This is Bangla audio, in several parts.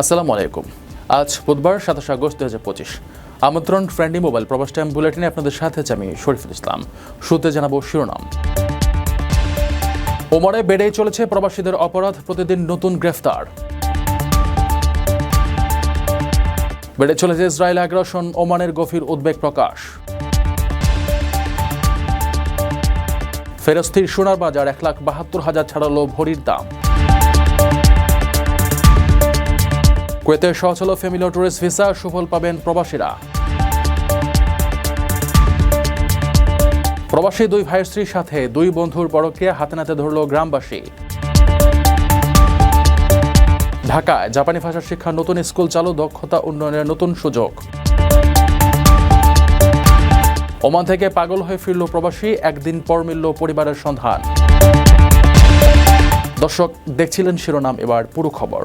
আসসালামু আলাইকুম। আজ বুধবার সাতাশ আগস্ট দু হাজার পঁচিশ। আমন্ত্রণ ফ্রেন্ডলি মোবাইল প্রবাস টাইম বুলেটিনে আপনাদের সাথে আছে আমি শরীফুল ইসলাম। শুরুতে জানাব শিরোনাম। ওমরে বেড়েই চলেছে প্রবাসীদের অপরাধ, প্রতিদিন নতুন গ্রেফতার। বেড়ে চলেছে ইসরায়েল আগ্রাসন, ওমানের গভীর উদ্বেগ প্রকাশ। ফেরস্তির সোনার বাজার এক লাখ বাহাত্তর হাজার ছাড়ালো ভরির দাম। কুয়েতের হল ফ্যামিলি ও ট্যুরিস্ট ভিসা সুফল পাবেন প্রবাসীরা। প্রবাসী দুই ভাইয়ের স্ত্রীর সাথে দুই বন্ধুর বড়কে হাতে নাতে ধরল গ্রামবাসী। ঢাকায় জাপানি ভাষা শিক্ষার নতুন স্কুল চালু, দক্ষতা উন্নয়নের নতুন সুযোগ। ওমান থেকে পাগল হয়ে ফিরল প্রবাসী, একদিন পর মিলল পরিবারের সন্ধান। দর্শক, দেখছিলেন শিরোনাম, এবার পুরো খবর।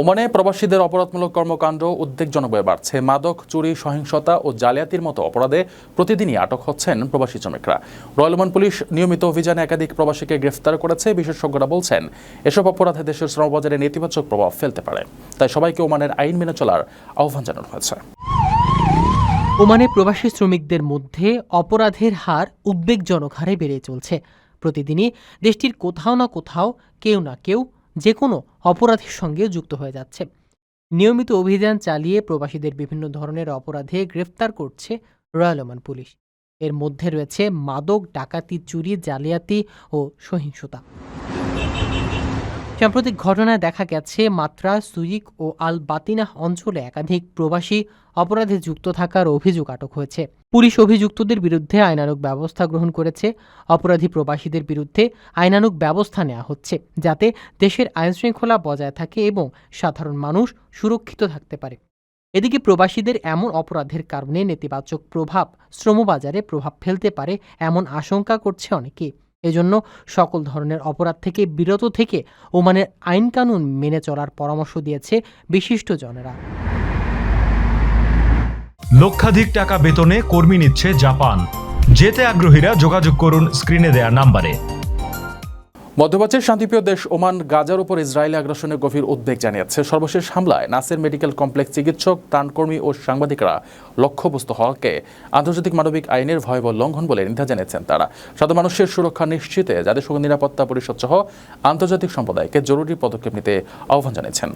ওমানে প্রবাসীদের অপরাধমূলক কর্মকাণ্ড উদ্বেগজনকভাবে বাড়ছে। মাদক, চুরি, সহিংসতা ও জালিয়াতির মতো অপরাধে প্রতিদিনই আটক হচ্ছেন প্রবাসী শ্রমিকরা। রয়্যাল ওমান পুলিশ নিয়মিত অভিযানে একাধিক প্রবাসীকে গ্রেফতার করেছে, বিশেষজ্ঞরা বলছেন, এসব অপরাধে দেশের শ্রমবাজারে নেতিবাচক প্রভাব ফেলতে পারে। তাই সবাইকে ওমানের আইন মেনে চলার আহ্বান জানানো হয়েছে। ওমানে প্রবাসী শ্রমিকদের মধ্যে অপরাধের হার উদ্বেগজনক হারে বেড়ে চলছে। প্রতিদিনই দেশটির কোথাও না কোথাও কেউ না কেউ যে কোনো অপরাধের সঙ্গে যুক্ত হয়ে যাচ্ছে। নিয়মিত অভিযান চালিয়ে প্রবাসীদের বিভিন্ন ধরনের অপরাধে গ্রেফতার করছে রয়্যাল ওমান পুলিশ। এর মধ্যে রয়েছে মাদক, ডাকাতি, চুরি, জালিয়াতি ও সহিংসতা। সাম্প্রতিক ঘটনায় দেখা গেছে, মাত্রা সুইক ও আল বাতিনাহ অঞ্চলে একাধিক প্রবাসী অপরাধে যুক্ত থাকার অভিযোগ আটক হয়েছে। পুলিশ অভিযুক্তদের বিরুদ্ধে আইনানুগ ব্যবস্থা গ্রহণ করেছে। অপরাধী প্রবাসীদের বিরুদ্ধে আইনানুগ ব্যবস্থা নেওয়া হচ্ছে, যাতে দেশের আইনশৃঙ্খলা বজায় থাকে এবং সাধারণ মানুষ সুরক্ষিত থাকতে পারে। এদিকে প্রবাসীদের এমন অপরাধের কারণে নেতিবাচক প্রভাব শ্রমবাজারে প্রভাব ফেলতে পারে এমন আশঙ্কা করছে অনেকে এজন্য সকল ধরনের অপরাধ থেকে বিরত থেকে ওমানের আইনকানুন মেনে চলার পরামর্শ দিয়েছে বিশিষ্টজনেরা। লক্ষাধিক টাকা বেতনে কর্মী নিচ্ছে জাপান। যেতে আগ্রহীরা যোগাযোগ করুন স্ক্রিনে দেয়া নাম্বারে। মধ্যপ্রাচ্যের শান্তিপ্রিয় দেশ ওমান গাজার উপর ইসরায়েলি আগ্রাসনের গভীর উদ্বেগ জানিয়েছে। সর্বশেষ হামলায় নাসের মেডিকেল কমপ্লেক্স চিকিৎসক, ত্রাণকর্মী ও সাংবাদিকরা লক্ষ্যবস্তু হওয়াকে আন্তর্জাতিক মানবিক আইনের ভয়াবহ লঙ্ঘন বলে নিন্দা জানিয়েছেন তারা। সাধারণ মানুষের সুরক্ষা নিশ্চিতে জাতিসংঘ নিরাপত্তা পরিষদ সহ আন্তর্জাতিক সম্প্রদায়কে জরুরি পদক্ষেপ নিতে আহ্বান জানিয়েছেন।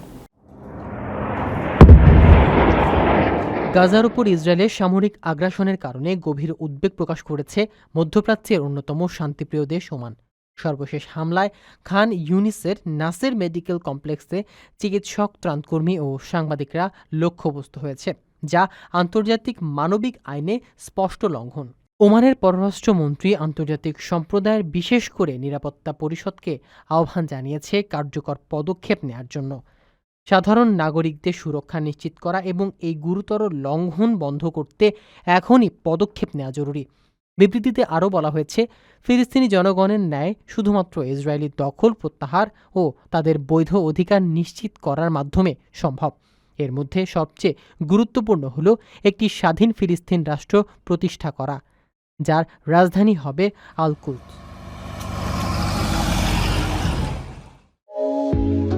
গাজার উপর ইসরায়েলের সামরিক আগ্রাসনের কারণে গভীর উদ্বেগ প্রকাশ করেছে মধ্যপ্রাচ্যের অন্যতম শান্তিপ্রিয় দেশ ওমান। সর্বশেষ হামলায় খান ইউনিসের নাসের মেডিকেল কমপ্লেক্সে চিকিৎসক, ত্রাণকর্মী ও সাংবাদিকরা লক্ষ্যবস্তু হয়েছে, যা আন্তর্জাতিক মানবিক আইনে স্পষ্ট লঙ্ঘন। ওমানের পররাষ্ট্রমন্ত্রী আন্তর্জাতিক সম্প্রদায়ের বিশেষ করে নিরাপত্তা পরিষদকে আহ্বান জানিয়েছে কার্যকর পদক্ষেপ নেয়ার জন্য। সাধারণ নাগরিকদের সুরক্ষা নিশ্চিত করা এবং এই গুরুতর লঙ্ঘন বন্ধ করতে এখনই পদক্ষেপ নেওয়া জরুরি। বিবৃতিতে আরও বলা হয়েছে, ফিলিস্তিনি জনগণের ন্যায় শুধুমাত্র ইসরায়েলি দখল, প্রত্যাহার ও তাদের বৈধ অধিকার নিশ্চিত করার মাধ্যমে সম্ভব। এর মধ্যে সবচেয়ে গুরুত্বপূর্ণ হল একটি স্বাধীন ফিলিস্তিন রাষ্ট্র প্রতিষ্ঠা করা, যার রাজধানী হবে আলকুদ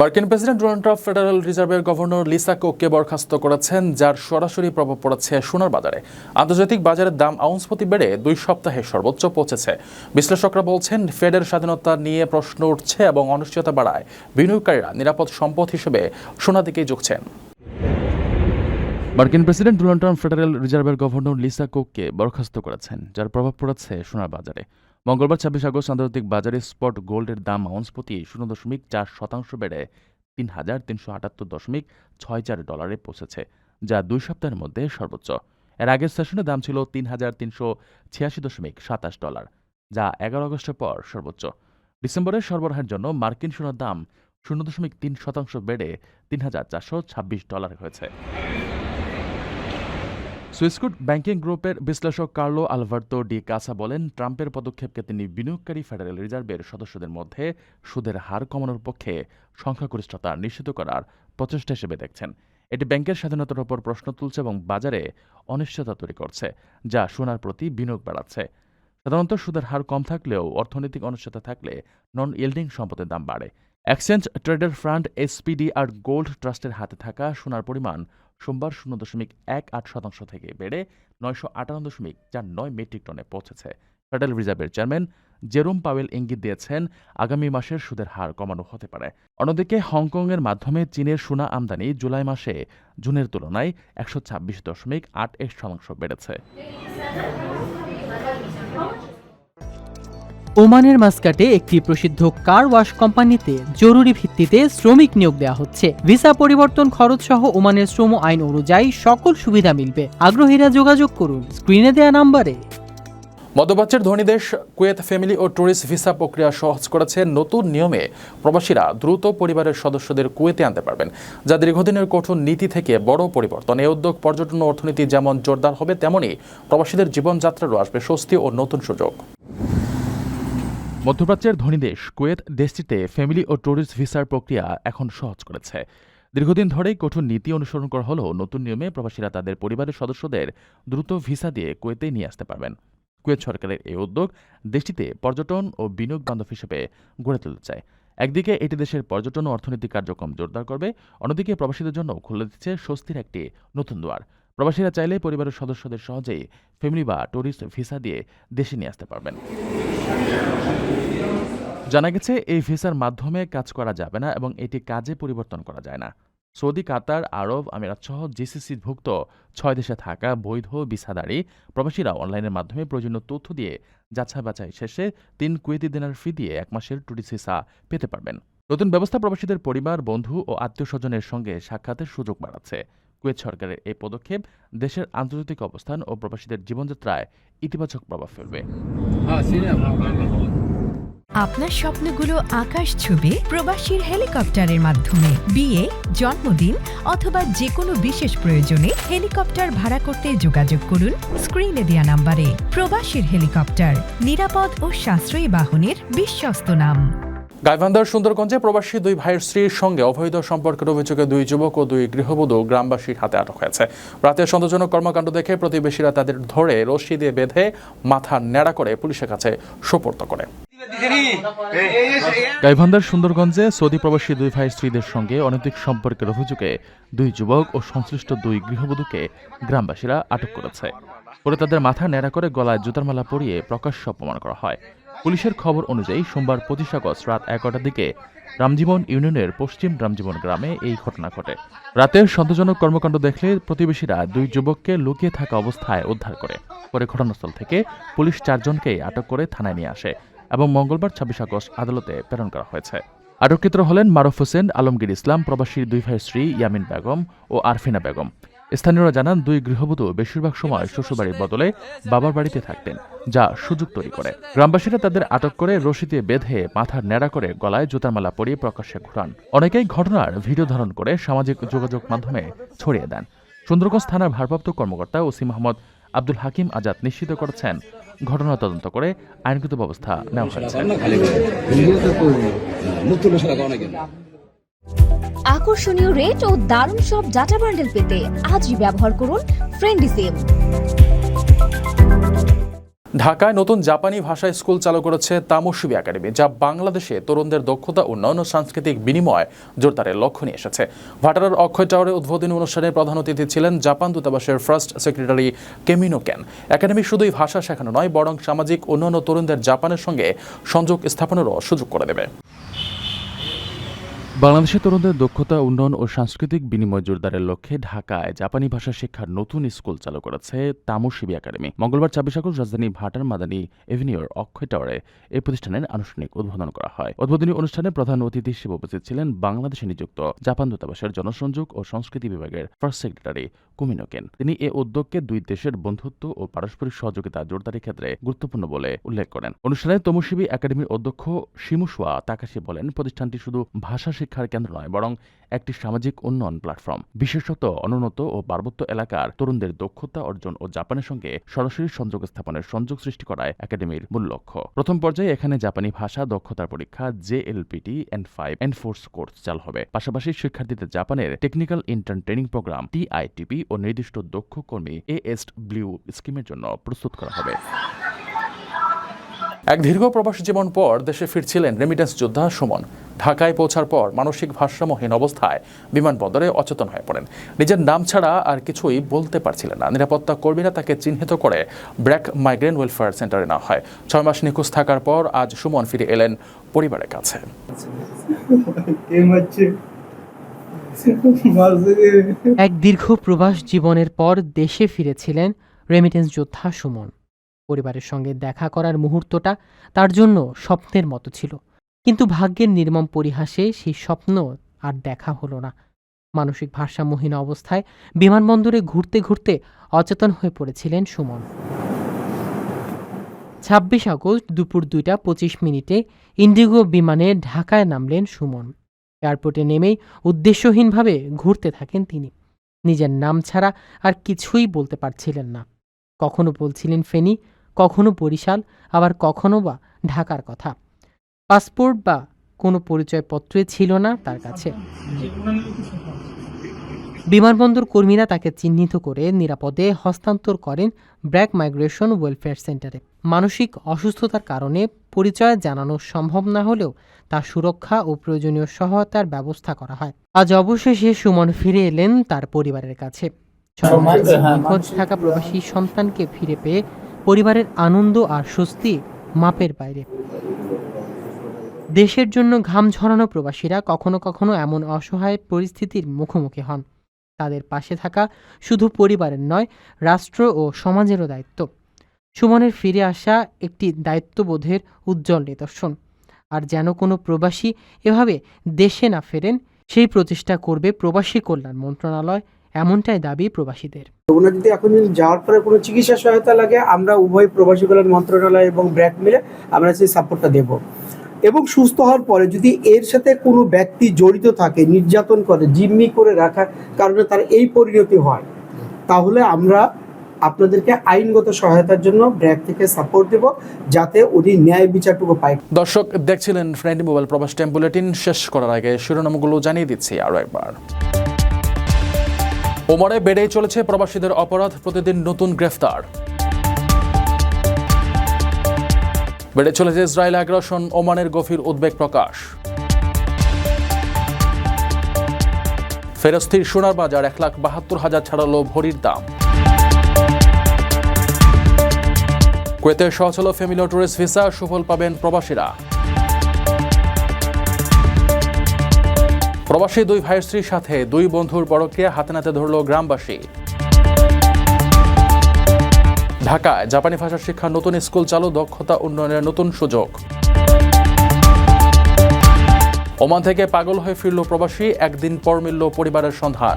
মার্কিন প্রেসিডেন্ট ডোনাল্ড ট্রাম্প ফেডারেল রিজার্ভের গভর্নর লিসা কোককে বরখাস্ত করেছেন, যার সরাসরি প্রভাব পড়েছে সোনার বাজারে। আন্তর্জাতিক বাজারের দাম আউন্স প্রতি বেড়ে দুই সপ্তাহে সর্বোচ্চ পৌঁছেছে। বিশ্লেষকরা বলছেন, ফেডের স্বাধীনতা নিয়ে প্রশ্ন উঠছে এবং অনিশ্চয়তা বাড়ায়। বিনিয়োগকারীরা নিরাপদ সম্পদ হিসেবে সোনা দিকেই ঝুঁকছেন। মার্কিন প্রেসিডেন্ট ডোনাল্ড ট্রাম্প ফেডারেল রিজার্ভের গভর্নর লিসা কোককে বরখাস্ত করেছেন, যার প্রভাব পড়েছে সোনার বাজারে। মঙ্গলবার ছাব্বিশ আগস্ট আন্তর্জাতিক বাজারে স্পট গোল্ডের দাম আউন্স প্রতি শূন্য দশমিক চার শতাংশ বেড়ে তিন হাজার তিনশো আটাত্তর দশমিক ছয় চার ডলারে পৌঁছেছে, যা দুই সপ্তাহের মধ্যে সর্বোচ্চ। এর আগের সেশনে দাম ছিল তিন হাজার তিনশো ছিয়াশি দশমিক সাতাশ ডলার, যা এগারো আগস্টের পর সর্বোচ্চ। ডিসেম্বরের সরবরাহের জন্য মার্কিন সোনার দাম শূন্য দশমিক তিন শতাংশ বেড়ে তিন হাজার চারশো ছাব্বিশ ডলার হয়েছে। সুইসকুট ব্যাংকিং গ্রুপের বিশ্লেষক কার্লো আলভার্তো ডি কাসা বলেন, ট্রাম্পের পদক্ষেপকে তিনি বিনিয়োগকারী ফেডারেল রিজার্ভের সদস্যদের মধ্যে সুদের হার কমানোর পক্ষে সংখ্যাগরিষ্ঠতা নিশ্চিত করার প্রচেষ্টা হিসেবে দেখছেন। এটি ব্যাংকের স্বাধীনতার উপর প্রশ্ন তুলছে এবং বাজারে অনিশ্চয়তা তৈরি করছে, যা সোনার প্রতি বিনিয়োগ বাড়াচ্ছে। সাধারণত সুদের হার কম থাকলেও অর্থনৈতিক অনিশ্চয়তা থাকলে নন ইল্ডিং সম্পদের দাম বাড়ে। এক্সচেঞ্জ ট্রেডার ফান্ড এসপিডি আর গোল্ড ট্রাস্টের হাতে থাকা সোনার পরিমাণ সোমবার শূন্য দশমিক এক আট শতাংশ থেকে বেড়ে নয়শো আটান্ন দশমিক চার নয় মেট্রিক টনে পৌঁছেছে। ফেডারেল রিজার্ভের চেয়ারম্যান জেরোম পাওয়েল ইঙ্গিত দিয়েছেন, আগামী মাসের সুদের হার কমানো হতে পারে। অন্যদিকে হংকংয়ের মাধ্যমে চীনের সোনা আমদানি জুলাই মাসে জুনের তুলনায় একশো ছাব্বিশ দশমিক আট এক শতাংশ বেড়েছে। ওমানের মাস্কাটে একটি প্রসিদ্ধ কার ওয়াশ কোম্পানিতে জরুরি ভিত্তিতে শ্রমিক নিয়োগ দেওয়া হচ্ছে। ভিসা পরিবর্তন খরচ সহ ওমানের শ্রম আইন অনুযায়ী সকল সুবিধা মিলবে। আগ্রহীরা যোগাযোগ করুন। স্ক্রিনে দেয়া নাম্বারে। মধ্যপ্রাচ্যের ধনী দেশ কুয়েত ফ্যামিলি ও ট্যুরিস্ট ভিসা প্রক্রিয়া সহজ করেছে। নতুন নিয়মে প্রবাসীরা দ্রুত পরিবারের সদস্যদের কুয়েতে আনতে পারবেন, যা দীর্ঘদিনের কঠোর নীতি থেকে বড় পরিবর্তন। এই উদ্যোগ পর্যটন অর্থনীতি যেমন জোরদার হবে, তেমনি প্রবাসীদের জীবনযাত্রারও আসবে স্বস্তি ও নতুন সুযোগ। মধ্যপ্রাচ্যের ধনী দেশ কুয়েত দেশটিতে ফ্যামিলি ও ট্যুরিস্ট ভিসার প্রক্রিয়া এখন সহজ করেছে। দীর্ঘদিন ধরেই কঠোর নীতি অনুসরণ করা হলেও নতুন নিয়মে প্রবাসীরা তাদের পরিবারের সদস্যদের দ্রুত ভিসা দিয়ে কুয়েতে নিয়ে আসতে পারবেন। কুয়েত সরকারের এই উদ্যোগ দেশটিতে পর্যটন ও বিনিয়োগ বান্ধব হিসেবে গড়ে তুলতে চায়। একদিকে এটি দেশের পর্যটন ও অর্থনৈতিক কার্যক্রম জোরদার করবে, অন্যদিকে প্রবাসীদের জন্য খুলে দিচ্ছে স্বস্তির একটি নতুন দুয়ার। প্রবাসীরা চাইলে পরিবারের সদস্যদের সহজেই ফ্যামিলি বা ট্যুরিস্ট ভিসা দিয়ে দেশে নিয়ে আসতে পারবেন। জানা গেছে, এই ভিসার মাধ্যমে কাজ করা যাবে না এবং এটি কাজে পরিবর্তন করা যায় না। সৌদি, কাতার, আরব, আমিরাত সহ জিসিসিভুক্ত ছয় দেশে থাকা বৈধ ভিসাদারী প্রবাসীরা অনলাইনের মাধ্যমে প্রয়োজনীয় তথ্য দিয়ে যাচাই বাছাই শেষে তিন কুয়েতি দিনার ফি দিয়ে এক মাসের টুরিস্ট ভিসা পেতে পারবেন। নতুন ব্যবস্থা প্রবাসীদের পরিবার, বন্ধু ও আত্মীয় স্বজনের সঙ্গে সাক্ষাতের সুযোগ বাড়াচ্ছে। কুয়েত সরকারের এই পদক্ষেপ দেশের আন্তর্জাতিক অবস্থান ও প্রবাসীদের জীবনযাত্রায় ইতিবাচক প্রভাব ফেলবে। আপনার স্বপ্নগুলো আকাশ ছুবে প্রবাসীর হেলিকপ্টারের মাধ্যমে। বিয়ে জন্মদিন অথবা যে কোনো বিশেষ প্রয়োজনে হেলিকপ্টার ভাড়া করতে যোগাযোগ করুন স্ক্রিনে দেয়া নাম্বারে। প্রবাসীর হেলিকপ্টার নিরাপদ ও সাশ্রয়ী বাহনের বিশ্বস্ত নাম। গাইবান্ধার সুন্দরগঞ্জে প্রবাসী দুই ভাইয়ের স্ত্রীর সঙ্গে অবৈধ সম্পর্কের অভিযোগে দুই যুবক ও দুই গৃহবধূ গ্রামবাসীর হাতে আটক হয়েছে। রাতে সন্দেহজনক কর্মকাণ্ড দেখে প্রতিবেশীরা তাদের ধরে রশি দিয়ে বেঁধে মাথা ন্যাড়া করে পুলিশের কাছে সোপর্দ করে। গাইবান্ধার সুন্দরগঞ্জে সৌদি প্রবাসী দুই ভাই স্ত্রীদের সঙ্গে অনৈতিক সম্পর্কের অভিযোগে দুই যুবক ও সংশ্লিষ্ট দুই গৃহবধূকে গ্রামবাসীরা আটক করেছে। পরে তাদের মাথা ন্যাড়া করে গলায় জুতার মালা পরিয়ে প্রকাশ্য অপমান করা হয়। পুলিশের খবর অনুযায়ী সোমবার পঁচিশ আগস্ট রাত এগারোটার দিকে রামজীবন ইউনিয়নের পশ্চিম রামজীবন গ্রামে এই ঘটনা ঘটে। রাতে সন্দেহজনক কর্মকাণ্ড দেখলে প্রতিবেশীরা দুই যুবককে লুকিয়ে থাকা অবস্থায় উদ্ধার করে। পরে ঘটনাস্থল থেকে পুলিশ চারজনকে আটক করে থানায় নিয়ে আসে এবং মঙ্গলবার ছাব্বিশ আগস্ট আদালতে প্রেরণ করা হয়েছে। আটককৃতরা হলেন মারুফ হোসেন, আলমগীর ইসলাম প্রবাসীর দুই ভাইয়ের স্ত্রী ইয়ামিন বেগম ও আরফিনা বেগম। স্থানীয়রা জানান, দুই গৃহবধূ বেশিরভাগ সময় শ্বশুরবাড়ির বদলে বাবার বাড়িতে থাকতেন, যা সুযোগ তৈরি করে। গ্রামবাসীরা তাদের আটক করে রশি দিয়ে বেঁধে মাথার ন্যাড়া করে গলায় জুতার মালা পরিয়ে প্রকাশ্যে ঘুরান। অনেকেই ঘটনার ভিডিও ধারণ করে সামাজিক যোগাযোগ মাধ্যমে ছড়িয়ে দেন। সুন্দরগঞ্জ থানার ভারপ্রাপ্ত কর্মকর্তা ওসি মোহাম্মদ আব্দুল হাকিম আজাদ নিশ্চিত করেছেন, ঘটনা তদন্ত করে আইনগত ব্যবস্থা নেওয়া হয়েছে। আকর্ষণীয় রেট ও দারুণ সব ডাটা বান্ডেল পেতে আজই ব্যবহার করুন ফ্রেন্ডি সিম ঢাকায় নতুন জাপানি ভাষা স্কুল চালু করেছে তামসুবি একাডেমি, যা বাংলাদেশে তরুণদের দক্ষতা, উন্নয়ন ও সাংস্কৃতিক বিনিময় জোরদারের লক্ষ্য নিয়ে এসেছে। ভাটারার অক্ষয় টাওয়ারে উদ্বোধনী অনুষ্ঠানে প্রধান অতিথি ছিলেন জাপান দূতাবাসের ফার্স্ট সেক্রেটারি কেমিনো ক্যান একাডেমি শুধুই ভাষা শেখানো নয়, বরং সামাজিক, উন্নয়ন ও তরুণদের জাপানের সঙ্গে সংযোগ স্থাপনেরও সুযোগ করে দেবে। বাংলাদেশের তরুণদের দক্ষতা, উন্নয়ন ও সাংস্কৃতিক বিনিময় জোরদারের লক্ষ্যে ঢাকায় জাপানি ভাষা শিক্ষার নতুন স্কুল চালু করেছে তামুশিবি একাডেমি। মঙ্গলবার ছাব্বিশ আগস্ট রাজধানী ভাটার মাদানী এভিনিউর অক্ষয় টাওয়ারে এই প্রতিষ্ঠানের আনুষ্ঠানিক উদ্বোধন করা হয়। উদ্বোধনী অনুষ্ঠানে প্রধান অতিথি হিসেবে উপস্থিত ছিলেন বাংলাদেশে নিযুক্ত জাপান দূতাবাসের জনসংযোগ ও সংস্কৃতি বিভাগের ফার্স্ট সেক্রেটারি কুমিনোকেন তিনি এ উদ্যোগকে দুই দেশের বন্ধুত্ব ও পারস্পরিক সহযোগিতা জোরদারের ক্ষেত্রে গুরুত্বপূর্ণ বলে উল্লেখ করেন। অনুষ্ঠানে তমুশিবি একাডেমির অধ্যক্ষ শিমুসুয়া তাকাশি বলেন, প্রতিষ্ঠানটি শুধু ভাষা শিক্ষার কেন্দ্র নয়, বরং একটি সামাজিক উন্নয়ন প্ল্যাটফর্ম। বিশেষত অনুন্নত ও পার্বত্য এলাকার তরুণদের দক্ষতা অর্জন ও জাপানের সঙ্গে সরাসরি সংযোগ স্থাপনের সংযোগ সৃষ্টি করায় একাডেমির মূল লক্ষ্য। প্রথম পর্যায়ে এখানে জাপানি ভাষা দক্ষতার পরীক্ষা জেএলপিটি এন ফাইভ, এনফোর্স কোর্স চালু হবে। পাশাপাশি শিক্ষার্থীদের জাপানের technical intern training programme TITP ও নির্দিষ্ট দক্ষ কর্মী এএস ব্লিউ স্কিমের জন্য প্রস্তুত করা হবে। এক দীর্ঘ প্রবাসী জীবন পর দেশে ফিরছিলেন রেমিটেন্স যোদ্ধা সুমন। ঢাকায় পৌঁছার পর মানসিক ভারসাম্যহীন অবস্থায় বিমানবন্দরে অচেতন হয়ে পড়েন। নিজের নাম ছাড়া আর কিছুই বলতে পারছিলেন না। নিরাপত্তা কর্মীরা তাকে চিহ্নিত করে ব্র্যাক মাইগ্রেন ওয়েলফেয়ার সেন্টারে নেওয়া হয়। ছয় মাস নিখোঁজ থাকার পর আজ সুমন ফিরে এলেন পরিবারের কাছে? এক দীর্ঘ প্রবাস জীবনের পর দেশে ফিরেছিলেন রেমিটেন্স যোদ্ধা সুমন। পরিবারের সঙ্গে দেখা করার মুহূর্তটা তার জন্য স্বপ্নের মতো ছিল। কিন্তু ভাগ্যের নির্মম পরিহাসে সেই স্বপ্ন আর দেখা হলো না। মানসিক ভারসাম্যহীন অবস্থায় বিমানবন্দরে ঘুরতে ঘুরতে অচেতন হয়ে পড়েছিলেন সুমন। ছাব্বিশ আগস্ট দুপুর দুইটা পঁচিশ মিনিটে ইন্ডিগো বিমানে ঢাকায় নামলেন সুমন। এয়ারপোর্টে নেমেই উদ্দেশ্যহীনভাবে ঘুরতে থাকেন তিনি। নিজের নাম ছাড়া আর কিছুই বলতে পারছিলেন না। কখনো বলছিলেন ফেনী কখনো বরিশাল আবার কখনো বা ঢাকার কথা। পাসপোর্ট বা কোনো পরিচয়পত্রই ছিল না তার কাছে। বিমানবন্দর কর্মীরা তাকে চিহ্নিত করে নিরাপদে হস্তান্তর করেন ব্র্যাক মাইগ্রেশন ওয়েলফেয়ার সেন্টারে। মানসিক অসুস্থতার কারণে পরিচয় জানানো সম্ভব না হলেও তার সুরক্ষা ও প্রয়োজনীয় সহায়তার ব্যবস্থা করা হয়। আজ অবশেষে সুমন ফিরে এলেন তার পরিবারের কাছে। নিখোঁজ থাকা প্রবাসী সন্তানকে ফিরে পেয়ে পরিবারের আনন্দ আর স্বস্তি মাপের বাইরে। দেশের জন্য ঘাম ঝরানো প্রবাসীরা কখনো কখনো এমন অসহায় পরিস্থিতির মুখোমুখি হন। তাদের পাশে থাকা শুধু পরিবারের নয়, রাষ্ট্র ও সমাজেরও দায়িত্ব। সুমনের ফিরে আসা একটি দায়িত্ববোধের উজ্জ্বল নিদর্শন। আর যেন কোনো প্রবাসী এভাবে দেশে না ফেরেন, সেই প্রচেষ্টা করবে প্রবাসী কল্যাণ মন্ত্রণালয় এমনটাই দাবি প্রবাসীদের। ওনার যদি এখন যদি যাওয়ার পরে কোনো চিকিৎসা সহায়তা লাগে আমরা উভয় প্রবাসী কল্যাণ মন্ত্রণালয় এবং ব্র্যাক মিলে আমরা সেই সাপোর্টটা দেব। এবং সুস্থ হওয়ার পরে যদি এর সাথে কোনো ব্যক্তি জড়িত থাকে নির্যাতন করে জিম্মি করে রাখার কারণে তার এই পরিণতি হয় তাহলে আমরা আপনাদেরকে আইনগত সহায়তার জন্য ব্র্যাক থেকে সাপোর্ট দেব যাতে উনি ন্যায় বিচারটুকু পায়। দর্শক দেখছিলেন ফ্রেন্ডলি মোবাইল প্রবাস টাইম বুলেটিন শেষ করার আগে শিরোনামগুলো জানিয়ে দিচ্ছি আরও একবার। ওমরে বেড়েই চলেছে প্রবাসীদের অপরাধ, প্রতিদিন নতুন গ্রেফতার। বেড়ে চলেছে ইসরায়েল আগ্রাসন, ওমানের গভীর উদ্বেগ প্রকাশ। ফেরস্তির সোনার বাজার এক লাখ বাহাত্তর হাজার ছাড়ালো ভরির দাম। কুয়েতে হল ফ্যামিলি ও ট্যুরিস্ট ভিসা সুফল পাবেন প্রবাসীরা। প্রবাসী দুই ভাইয়ের স্ত্রীর সাথে দুই বন্ধুর বড়কে হাতে নাতে ধরল গ্রামবাসী। ঢাকায় জাপানি ভাষা শিক্ষার নতুন স্কুল চালু, দক্ষতা উন্নয়নের নতুন সুযোগ। ওমান থেকে পাগল হয়ে ফিরল প্রবাসী, একদিন পর মিলল পরিবারের সন্ধান।